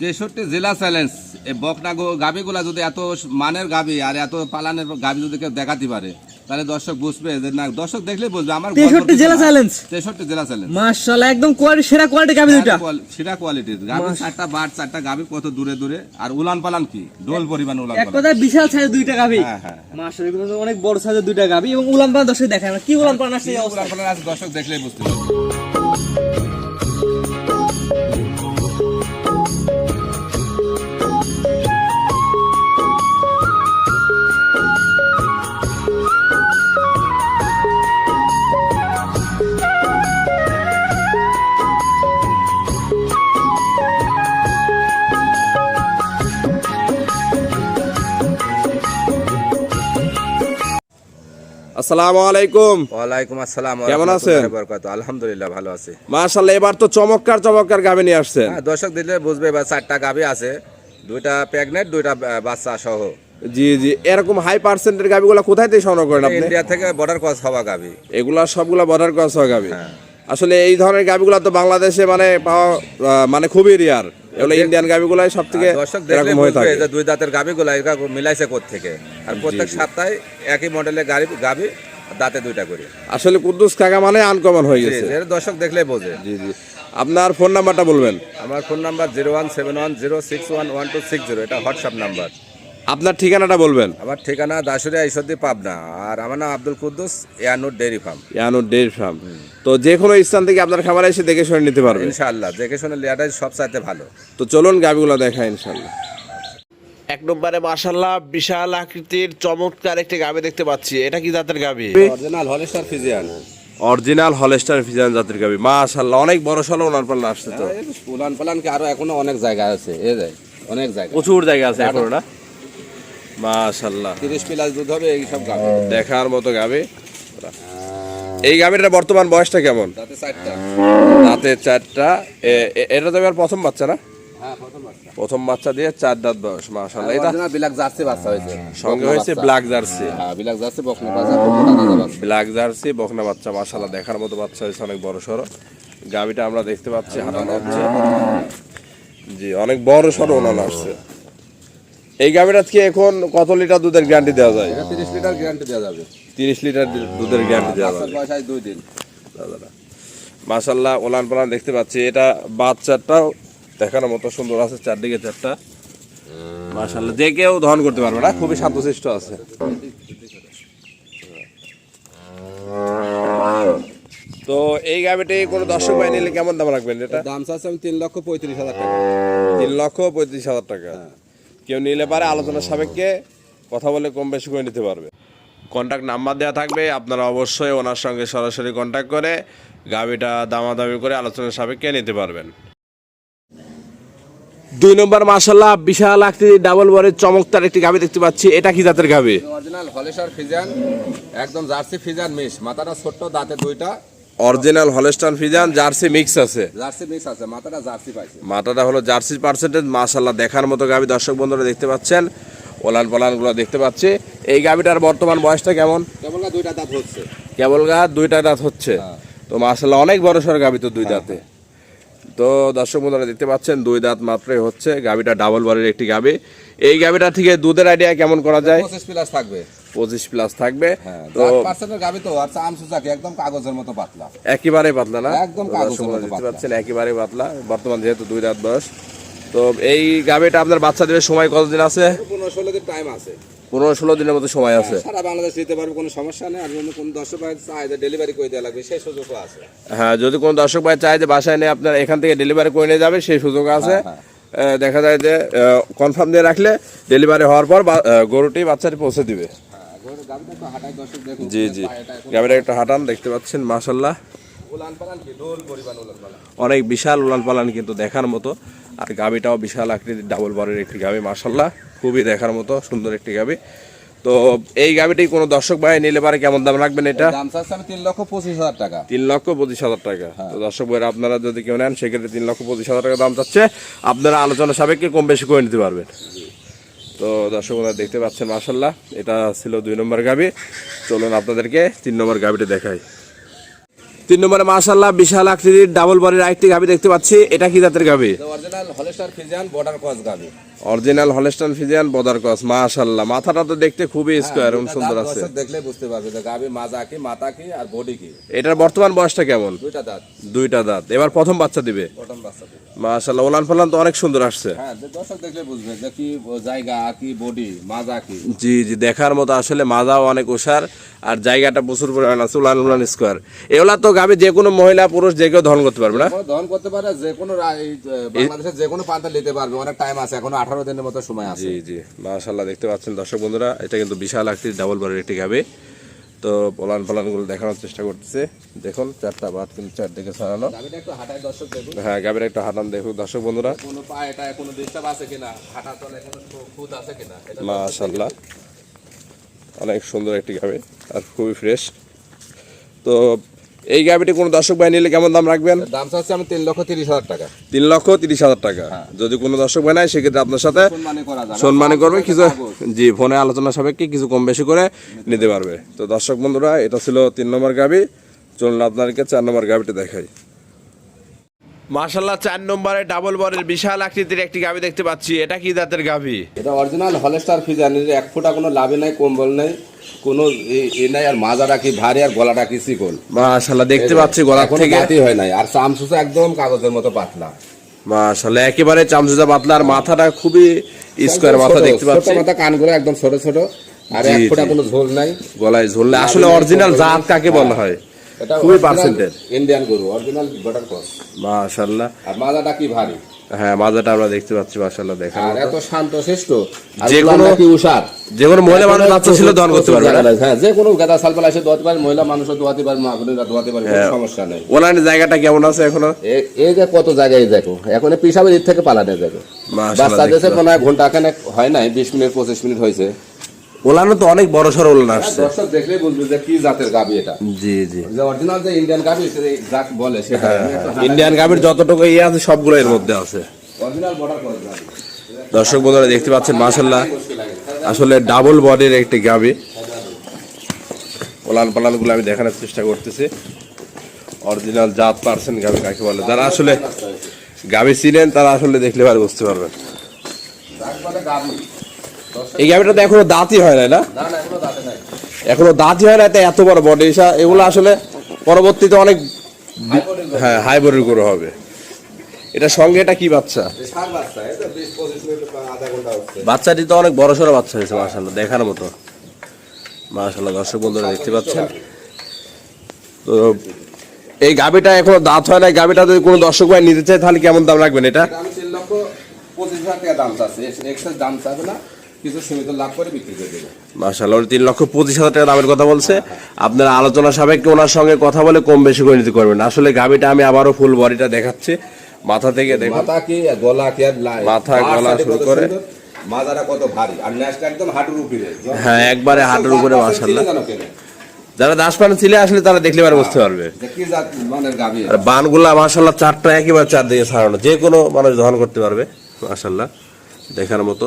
তেষট্টি জেলা চ্যালেঞ্জ। এই বকনা গাভীগুলা যদি এত মানের গাভী আর এত পালানের গাভী যদি কেউ দেখাতে পারে তাহলে দর্শক বুঝবে যে না দর্শক দেখলে বুঝবে আমার তেষট্টি জেলা চ্যালেঞ্জ। তেষট্টি জেলা চ্যালেঞ্জ। মাশাআল্লাহ একদম কোয়ালিটি সেরা কোয়ালিটি গাবি দুইটা। সেটা কোয়ালিটির গাভী চারটা বাট চারটা গাভী কত দূরে দূরে। আর উলান পালান কি? ডোল পরিমাণ উলান এক পালান। কথায় বিশাল সাইজের দুইটা গাবি হ্যাঁ, হ্যাঁ। মাশাআল্লাহ এগুলো তো অনেক বড় সাইজের দুইটা গাবি এবং উলান পালান দর্শক দেখায় না। কি উলান পালান অবস্থা উলান পালান আছে দর্শক দেখলেই বুঝতে পারবে। আসসালামু আলাইকুম। ওয়ালাইকুম আসসালাম কেমন আছেন? বরকাত আলহামদুলিল্লাহ ভালো আছে। মাশাল্লাহ এবার তো চমৎকার চমৎকার গাভী নিয়ে আসছেন। হ্যাঁ দর্শক দিলে বুঝবে এবার চারটা আছে। দুইটা প্রেগনেন্ট দুইটা বাচ্চা সহ। জি জি এরকম হাই পার্সেন্টের কোথায় থেকে সংগ্রহ করেন আপনি? ইন্ডিয়া থেকে বর্ডার ক্রস হওয়া গাভী। এগুলা সবগুলা বর্ডার ক্রস হওয়া গাভী। আসলে এই ধরনের গাভীগুলো তো বাংলাদেশে মানে পাওয়া মানে খুবই রিয়ার এগুলো ইন্ডিয়ান গাভিগুলাই সব থেকে দর্শক এরকম হয়ে থাকে যে দুই দাঁতের গাভীগুলো এটা মিলাইছে থেকে আর প্রত্যেক সপ্তাহে একই মডেলের গাড়ি গাভী দাঁতে দুইটা করে। আসলে কুদ্দুস কাকা মানে আনকমন হয়ে গেছে। এর দর্শক দেখলে বোঝে। জি জি। আপনার ফোন নাম্বারটা বলবেন। আমার phone number zero one seven one zero six one one two six zero এটা হোয়াটসঅ্যাপ নাম্বার আপনার ঠিকানাটা বলবেন? আমার ঠিকানা দাসুরিয়া ঈশ্বরদী পাবনা। আর আমার নাম Abdul Kuddus Eyanur dairy farm. Yanur dairy farm. তো যে কোনো স্থান থেকে আপনার খামারে এসে দেখে শুনে নিতে পারবেন ইনশাআল্লাহ দেখে শুনে লিয়াটাই সব চাইতে ভালো। তো চলুন গাভীগুলো দেখা ইনশাল্লাহ এক নম্বরে মাশাল্লাহ বিশাল আকৃতির চমৎকার একটি গাবি দেখতে পাচ্ছি। এটা কি জাতের গাবি? Original Holstein Friesian. Original Holstein Friesian জাতের গাবি। মাশাল্লাহ অনেক বড় সড়ো ওনার পাল্লা আসছে তো। উলান পালান কি আরও এখনও অনেক জায়গা আছে। এ যায় অনেক জায়গা। প্রচুর জায়গা আছে এখনও না? মাশাল্লাহ তিরিশ প্লাস দুধ হবে এই সব দেখার মতো গাবে এই গাভীটার বর্তমান বয়সটা কেমন? তাতে চারটা। এটা তো এবার প্রথম বাচ্চা না? হ্যাঁ প্রথম বাচ্চা। দিয়ে চার দাঁত বয়স মাশাল্লাহ এটা বিলাক জার্সি বাচ্চা হয়েছে। সঙ্গে হয়েছে। ব্ল্যাক জার্সি হ্যাঁ বিলাক জার্সি বকনা বাচ্চা ব্ল্যাক জার্সি বকনা বাচ্চা মাশাল্লাহ দেখার মতো বাচ্চা হয়েছে অনেক বড় সড়ো। গাভীটা আমরা দেখতে পাচ্ছি হাঁটানো হচ্ছে। জি অনেক বড় সড়ো ওনানো আসছে। এই গাভীটা কি এখন কত লিটার দুধের গ্যারান্টি দেওয়া যায়? তিরিশ লিটার গ্যারান্টি দেওয়া যাবে। তিরিশ লিটার দুধের গ্যারান্টি দেওয়া যাবে। দুই দিন। মাশাল্লাহ ওলান পালান দেখতে পাচ্ছি। এটা বাচ্চাটাও দেখানোর মতো সুন্দর আছে চারদিকে চারটা। মাশাল্লাহ যে কেউ দহন করতে পারবে না খুবই শান্তশিষ্ট আছে। তো এই গাবিটি কোনো দর্শক ভাই নিলে কেমন দাম রাখবেন এটা? দাম চাচ্ছে আমি তিন লক্ষ পঁয়ত্রিশ হাজার টাকা। তিন লক্ষ পঁয়ত্রিশ হাজার টাকা। কেউ নিলে পারে আলোচনা সাপেক্ষে কথা বলে কম বেশি করে নিতে পারবে। কন্ট্যাক্ট নাম্বার দেওয়া থাকবে আপনারা অবশ্যই ওনার সঙ্গে সরাসরি কন্ট্যাক্ট করে গাবিটা দামাদামি করে আলোচনা সাপেক্ষে নিতে পারবেন। দুই নম্বর মাসাল্লাহ বিশাল আকৃতি ডাবল বরের চমৎকার একটি গাবি দেখতে পাচ্ছি। এটা কি জাতের গাবি অরিজিনাল হলেস্টার ফিজান একদম জার্সি ফিজান মিস মাথাটা ছোট্ট দাঁতে দুইটা। Original Holstein Friesian Jersey mix আছে। জার্সি মিক্স আছে মাথাটা জার্সি পাইছে। মাথাটা হলো জার্সি পার্সেন্টেজ মাশাল্লাহ দেখার মতো গাবি দর্শক বন্ধুরা দেখতে পাচ্ছেন। ওলান পালানগুলো দেখতে পাচ্ছি। এই গাবিটার বর্তমান বয়সটা কেমন? কেবল গা দুইটা দাঁত হচ্ছে। কেবল গা দুইটা দাঁত হচ্ছে। তো মাশাআল্লাহ অনেক বড় সর গাবি তো দুই দাঁতে। তো দর্শক বন্ধুরা দেখতে পাচ্ছেন দুই দাঁত মাত্রই হচ্ছে। গাবিটা ডাবল বারের একটি গাবি। এই গাবিটা থেকে দুধের আইডিয়া কেমন করা যায়? পঁচিশ প্লাস থাকবে। পঁচিশ প্লাস থাকবে। হ্যাঁ তো গাবি তো আর চাম একদম কাগজের মতো পাতলা? একেবারে পাতলা না? একদম তো কাগজের মতো দেখতে পাতলা। পাচ্ছেন একেবারে পাতলা। বর্তমান যেহেতু দুই দাঁত বয়স। তো এই গাবিটা আপনার বাচ্চা দেবে সময় কতদিন আছে? পনেরো ষোলো দিন টাইম আছে। পনেরো ষোলো দিনের মতো সময় আছে। সারা বাংলাদেশ দিতে পারবে কোনো সমস্যা নেই। আর যদি কোনো দর্শক ভাই চায় যে ডেলিভারি করে দেওয়া লাগবে সেই সুযোগও আছে। হ্যাঁ যদি কোনো দর্শক ভাই চায় যে বাসায় নিয়ে আপনার এখান থেকে ডেলিভারি করে নিয়ে যাবে সেই সুযোগ আছে। দেখা যায় যে কনফার্ম দিয়ে রাখলে ডেলিভারি হওয়ার পর গরুটি বাচ্চাটি পৌঁছে দিবে। হ্যাঁ জি জি। গাড়িটা একটা হাঁটান দেখতে পাচ্ছেন মাসাল্লাহ অনেক বিশাল উলান পালান কিন্তু দেখার মতো। আর গাবিটাও বিশাল আকৃতির ডাবল বারের একটি গাবি মাসাল্লাহ খুবই দেখার মতো সুন্দর একটি গাবি। তো এই গাবিটি কোনো দর্শক ভাই নিলে পারে কেমন দাম রাখবেন এটা? দাম চাচ্ছে আমি তিন লক্ষ পঁচিশ হাজার টাকা। তিন লক্ষ পঁচিশ হাজার টাকা। তো দর্শক ভাইরা আপনারা যদি কেউ নেন সেক্ষেত্রে তিন লক্ষ পঁচিশ হাজার টাকা দাম চাচ্ছে। আপনারা আলোচনা সাপেক্ষে কম বেশি করে নিতে পারবেন। তো দর্শক দেখতে পাচ্ছেন মাসাল্লাহ এটা ছিল দুই নম্বর গাবি। চলুন আপনাদেরকে তিন নম্বর গাবিটা দেখাই। তিন নম্বরে মাশাল্লাহ বিশাল আকৃতির ডাবল বডির আরেকটি গাবি দেখতে পাচ্ছি। এটা কি জাতের গাবি? Original Holstein Friesian border cross গাবি। Original Holstein Friesian border cross মাশাল্লাহ মাথাটা তো দেখতে খুবই স্কোয়ার এবং সুন্দর আছে। দেখলে বুঝতে পারবে যে গাবি মাজা কি মাথা কি আর বডি কি। এটার বর্তমান বয়সটা কেমন? দুইটা দাঁত। দুইটা দাঁত। এবার প্রথম বাচ্চা দিবে। প্রথম বাচ্চা। মাশাল্লাহ ওলান ফলান তো অনেক সুন্দর আসছে। হ্যাঁ দর্শক দেখলে বুঝবে যে কি জায়গা কি বডি মাজা কি। জি জি দেখার মতো আসলে মাজাও অনেক ওষার আর জায়গাটা প্রচুর পরিমাণ আছে উলান উলান স্কোয়ার এগুলা তো গাবি যে কোনো মহিলা পুরুষ যে কেউ ধন করতে পারবে না। দহন করতে পারে যে কোনো বাংলাদেশের যে কোনো প্রান্তে নিতে পারবে অনেক টাইম আছে এখনও আঠারো দিনের মতো সময় আছে। জি জি মাশাল্লাহ দেখতে পাচ্ছেন দর্শক বন্ধুরা এটা কিন্তু বিশাল আকৃতির ডাবল বারের একটি গাবি তো পলান পলানগুলো দেখানোর চেষ্টা করতেছে। দেখুন চারটা বাদ কিন্তু চারদিকে ছড়ানো। হ্যাঁ গাবির একটা হাঁটান দেখুন দর্শক বন্ধুরা। কোনো পায়েটা কোনো ডিস্টার্ব আছে কিনা? হাঁটা চলে কোনো খুঁত আছে কিনা? এটা মাশাল্লাহ অনেক সুন্দর একটি গাবি আর খুবই ফ্রেশ তো এই গাবিটি কোনো দর্শক ভাই নিলে কেমন দাম রাখবেন? দাম চাচ্ছি আমি তিন লক্ষ তিরিশ হাজার টাকা। তিন লক্ষ তিরিশ হাজার টাকা। যদি কোনো দর্শক ভাই নেয় সেক্ষেত্রে আপনার সাথে সম্মানে করা করবে। কিছু জি ফোনে আলোচনা সাপেক্ষে কিছু কম বেশি করে নিতে পারবে। তো দর্শক বন্ধুরা এটা ছিল তিন নম্বর গাবি চলুন আপনাদেরকে চার নম্বর গাবিটি দেখাই। মাশাল্লাহ চার নম্বরে ডাবল বরের বিশাল আকৃতির একটি গাবি দেখতে পাচ্ছি। এটা কি জাতের গাবি? এটা অরিজিনাল হলেস্টার ফিজানের এক ফুটা কোনো লাভে নাই কম্বল নাই। কোনো এ- নাই আর মাজাটা কি ভারী আর গলাটা কি চিকন মাশাল্লাহ দেখতে পাচ্ছি এখনও থেকে। দাঁতই হয় নাই। আর চামচুসা একদম কাগজের মতো পাতলা। মাশাল্লাহ একেবারে চামচুজা পাতলা আর মাথাটা খুবই স্কোয়ার মাথা দেখতে পাচ্ছি। মাথা কানগুলো একদম ছোট ছোট। আর এক ফুটা। কোনো ঝোল নাই। গলায় ঝুললে আসলে অরিজিনাল জাত কাকে বলা হয়? খুবই পার্সেন্টের ইন্ডিয়ান গরু অরিজিনাল বটার ক্রস মাশাল্লাহ। আর মাজাটা কি ভারী? হ্যাঁ মাজাটা আমরা দেখতে পাচ্ছি মাশাআল্লাহ দেখেন আর এত শান্ত শ্রেষ্ঠ। যে কোনো- কি উষার যে কোনো মহিলা মানুষ বাচ্চা ছিল করতে পারবে হ্যাঁ যে কোনো গাদা সালপাল এসে দোয়াতে পারে মহিলা মানুষও দোয়াতে পারে দোয়াতে পারে হ্যাঁ। কোনো সমস্যা নেই। ওনার জায়গাটা কেমন আছে এখনও? এই যে কত জায়গায় দেখো। এখন পিসাবের দিক থেকে পালাতে দেখো। বাচ্চা দেশে কোনো ঘণ্টা খানেক হয় নাই বিশ মিনিট পঁচিশ মিনিট হয়েছে। ওলানো তো অনেক বড় সড়ো ওলান আসছে। দর্শক দেখলেই বুঝবে যে কি জাতের গাবি এটা। জি জি। যে অরিজিনাল যে ইন্ডিয়ান গাবি জাত বলে সেটা ইন্ডিয়ান গাবির যতটুকু ইয়ে আছে সবগুলো এর মধ্যে আছে। অরিজিনাল বর্ডার করে গাবি দর্শক বন্ধুরা দেখতে পাচ্ছেন মাশাল্লাহ আসলে ডাবল বডির একটি গাবি। ওলান পালানগুলো আমি দেখানোর চেষ্টা করতেছি। অরিজিনাল জাত পার্সেন্ট গাবি কাকে বলে? যারা আসলে গাবি চিনেন তারা আসলে দেখলে পারে বুঝতে পারবেন। এই গাবিটা তো এখনও দাঁতই হয় না? না এখনও দাঁতই হয় না তাই এত বড় বডি এগুলো আসলে পরবর্তীতে অনেক হ্যাঁ হাই বডির গরু হবে। এটা সঙ্গে এটা কি বাচ্চা? বাচ্চাটি তো অনেক বড় সড়ো বাচ্চা হয়েছে মাশাল্লাহ দেখার মতো। মাশাল্লাহ দর্শক বন্ধুরা দেখতে পাচ্ছেন? তো এই গাবিটা এখনও দাঁত হয় না গাবিটা যদি কোনো দর্শক ভাই নিতে চায় তাহলে কেমন দাম রাখবেন এটা? পঁচিশ হাজার টাকা দাম চাচ্ছি। দাম চাবে না। কিছু সীমিত লাভ করে বিক্রি করে দেবো। মাশাল্লাহ তিন লক্ষ পঁচিশ হাজার টাকা দামের কথা বলছে। আপনারা আলোচনা সাপেক্ষে ওনার সঙ্গে কথা বলে কম বেশি করে নিতে পারবেন। আসলে আমি আবারও ফুল বডিটা দেখাচ্ছি। মাথা থেকে দেখুন। মাথা কি গলা কি আর মাথা, গলা শুরু করে। সুন্দর, কত ভারী। আর ন্যাসটা একদম হাঁটুর উপরে। হ্যাঁ একবারে হাটের উপরে মাশাল্লাহ জানো কেন? যারা ছিলে আসলে তারা দেখলে বুঝতে পারবে। আর বানগুলা মাশাল্লাহ চারটা একেবারে চার দিকে ছাড়ানো। যে কোনো মানুষ দহন করতে পারবে মাশাল্লাহ দেখার মতো।